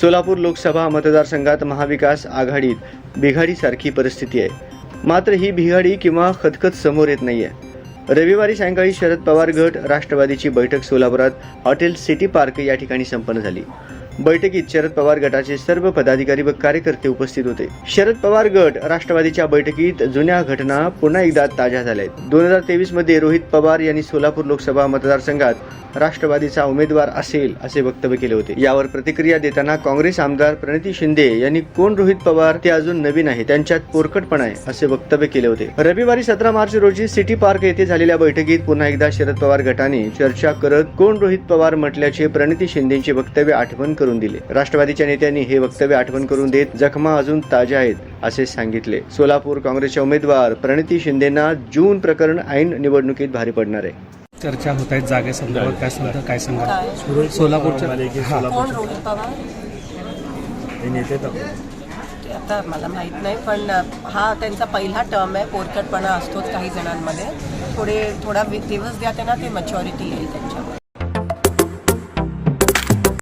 सोलापूर लोकसभा मतदारसंघात महाविकास आघाडीत बिघाडीसारखी परिस्थिती आहे. मात्र ही बिघाडी किंवा खतखत समोर येत नाही आहे रविवारी सायंकाळी शरद पवार गट राष्ट्रवादीची बैठक सोलापुरात हॉटेल सिटी पार्क या ठिकाणी संपन्न झाली. बैठकीत शरद पवार गटाचे सर्व पदाधिकारी व कार्यकर्ते उपस्थित होते. शरद पवार गट राष्ट्रवादीच्या बैठकीत जुन्या घटना पुन्हा एकदा ताज्या झाल्या आहेत दोन हजार तेवीसमध्ये रोहित पवार यांनी सोलापूर लोकसभा मतदारसंघात राष्ट्रवादीचा उमेदवार असेल असे वक्तव्य केले होते. यावर प्रतिक्रिया देताना काँग्रेस आमदार प्रणिती शिंदे यांनी कोण रोहित पवार? ते अजून नवीन आहे त्यांच्यात पोरकटपणा आहे असे वक्तव्य केले होते. रविवारी सतरा मार्च रोजी सिटी पार्क येथे झालेल्या बैठकीत पुन्हा एकदा शरद पवार गटाने चर्चा करत कोण रोहित पवार? म्हटल्याचे प्रणिती शिंदेचे वक्तव्य आठवण करून दिले. राष्ट्रवादीच्या नेत्यांनी हे वक्तव्य आठवण करून देत जखमा अजून ताज्या आहेत असे सांगितले. सोलापूर काँग्रेसच्या उमेदवार प्रणिती शिंदेना जून प्रकरण ऐन निवडणुकीत भारी पडणार आहे. चर्चा होत आहेत जागेसंदर्भात काय सांगता? काय? सांगा? सोलापूरच्या आता मला माहीत नाही पण हा त्यांचा पहिला टर्म आहे. पोरकटपणा असतोच काही जणांमध्ये. थोडे थोडा दिवस द्या त्यांना ते मच्युरिटी येईल त्यांच्यामध्ये